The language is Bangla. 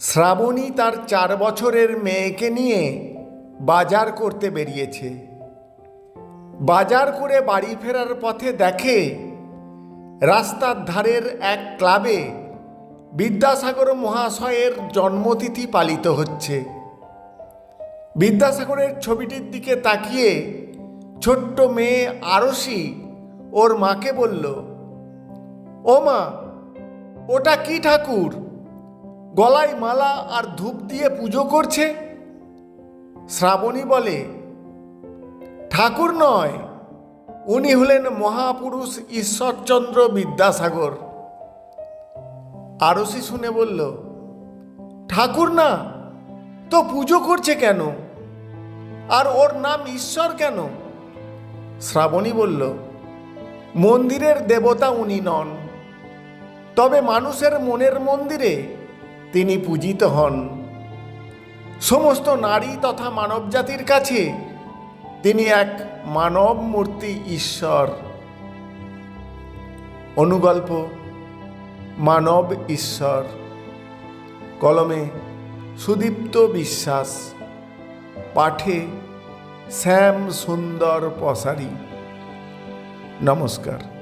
শ্রাবণী তার চার বছরের মেয়েকে নিয়ে বাজার করতে বেরিয়েছে। বাজার করে বাড়ি ফেরার পথে দেখে রাস্তার ধারের এক ক্লাবে বিদ্যাসাগর মহাশয়ের জন্মতিথি পালিত হচ্ছে। বিদ্যাসাগরের ছবিটির দিকে তাকিয়ে ছোট্ট মেয়ে আরশি ওর মাকে বলল ও মা ওটা কি ঠাকুর? গলায় মালা আর ধূপ দিয়ে পুজো করছে। শ্রাবণী বলে, ঠাকুর নয়, উনি হলেন মহাপুরুষ ঈশ্বরচন্দ্র বিদ্যাসাগর। আরসি শুনে বলল, ঠাকুর না, তো পুজো করছে কেন? আর ওর নাম ঈশ্বর কেন? শ্রাবণী বলল, মন্দিরের দেবতা উনি নন, তবে মানুষের মনের মন্দিরে তিনি পূজিত হন। সমস্ত নারী তথা মানবজাতির কাছে তিনি এক মানব মূর্তি ঈশ্বর। অনুগল্প, মানব ঈশ্বর। কলমে, সুদীপ্ত বিশ্বাস। পাঠে, শ্যাম সুন্দর পসারি। নমস্কার।